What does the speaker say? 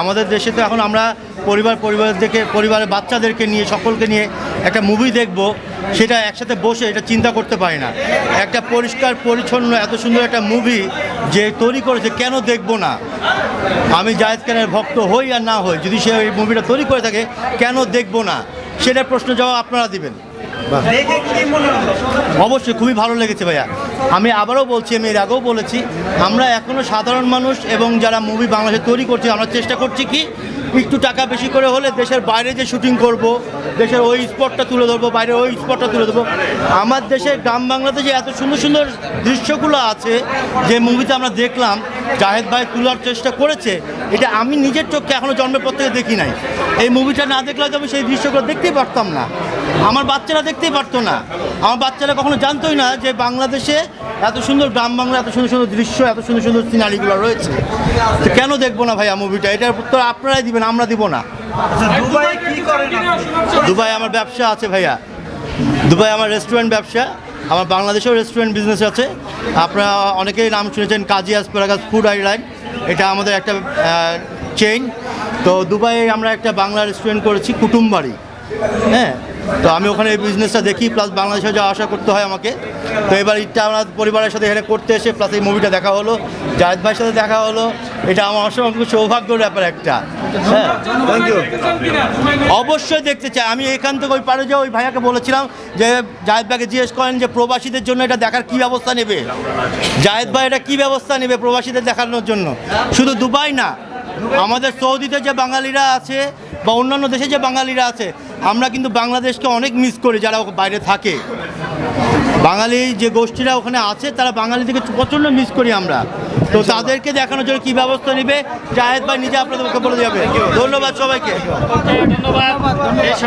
আমাদের দেশে তো এখন আমরা পরিবার পরিবার থেকে পরিবারের বাচ্চাদেরকে নিয়ে, সকলকে নিয়ে একটা মুভি দেখব, সেটা একসাথে বসে এটা চিন্তা করতে পারি না। একটা পরিষ্কার, পরিচ্ছন্ন, এত সুন্দর একটা মুভি যে তৈরি করেছে, কেন দেখব না? আমি জায়েদ খানের ভক্ত হই আর না হই, যদি সে এই মুভিটা তৈরি করে থাকে, কেন দেখব না? সেটা প্রশ্ন জবাব আপনারা দিবেন। অবশ্যই, খুবই ভালো লেগেছে ভাইয়া। আমি আবারও বলছি, আমি এর আগেও বলেছি, আমরা এখনও সাধারণ মানুষ এবং যারা মুভি বাংলাদেশে তৈরি করছি, আমরা চেষ্টা করছি কি, একটু টাকা বেশি করে হলে দেশের বাইরে যে শুটিং করব, দেশের ওই স্পটটা তুলে ধরবো বাইরে ওই স্পটটা তুলে ধরবো। আমার দেশের গ্রাম বাংলাতে যে এত সুন্দর সুন্দর দৃশ্যগুলো আছে, যে মুভিতে আমরা দেখলাম, জাহেদ ভাই তোলার চেষ্টা করেছে, এটা আমি নিজের চোখকে এখনও জন্মের পর থেকে দেখি নাই। এই মুভিটা না দেখলে আমি সেই দৃশ্যগুলো দেখতেই পারতাম না। আমার বাচ্চারা দেখতেই পারতো না। আমার বাচ্চারা কখনো জানতোই না যে বাংলাদেশে এত সুন্দর গ্রাম বাংলা এত সুন্দর সুন্দর দৃশ্য এত সুন্দর সুন্দর সিনারিগুলো রয়েছে। তো কেন দেখব না ভাইয়া মুভিটা এটার উত্তর আপনারাই দিবেন আমরা দিব না। আচ্ছা দুবাই আপনি দুবাই আমার ব্যবসা আছে ভাইয়া। দুবাই আমার রেস্টুরেন্ট ব্যবসা। আমার বাংলাদেশেও রেস্টুরেন্ট বিজনেস আছে। আপনারা অনেকেই নাম শুনেছেন কাজী আসপেরাগাস ফুড আইলাইন এটা আমাদের একটা চেইন তো দুবাইয়ে আমরা একটা বাংলা রেস্টুরেন্ট করেছি কুটুমবাড়ি। হ্যাঁ? তো আমি ওখানে এই বিজনেসটা দেখি প্লাস বাংলাদেশে যাওয়া আসা করতে হয় আমাকে। তো এবার ঈদটা আমার পরিবারের সাথে এখানে করতে এসে প্লাস এই মুভিটা দেখা হলো। জাহেদ ভাইয়ের সাথে দেখা হলো। এটা আমার অসংখ্য সৌভাগ্যের ব্যাপার একটা। হ্যাঁ। থ্যাংক ইউ অবশ্যই দেখতে চাই। আমি এখান থেকে ওই পারে যে ওই ভাইয়াকে বলেছিলাম যে জাহেদ ভাইকে জিজ্ঞেস করেন যে প্রবাসীদের জন্য এটা দেখার কি ব্যবস্থা নেবে? জাহেদ ভাই এটা কি ব্যবস্থা নেবে প্রবাসীদের দেখানোর জন্য? শুধু দুবাই না আমাদের সৌদিতে যে বাঙালিরা আছে বা অন্যান্য দেশে যে বাঙালিরা আছে আমরা কিন্তু বাংলাদেশকে অনেক মিস করি যারা বাইরে থাকে। বাঙালি যে গোষ্ঠীরা ওখানে আছে তারা বাঙালিদেরকে প্রচণ্ড মিস করি আমরা। তো তাদেরকে দেখানোর জন্য কী ব্যবস্থা নেবে? জাহেদ ভাই নিজে আপনাদেরকে বলে যাবে ধন্যবাদ সবাইকে। ধন্যবাদ।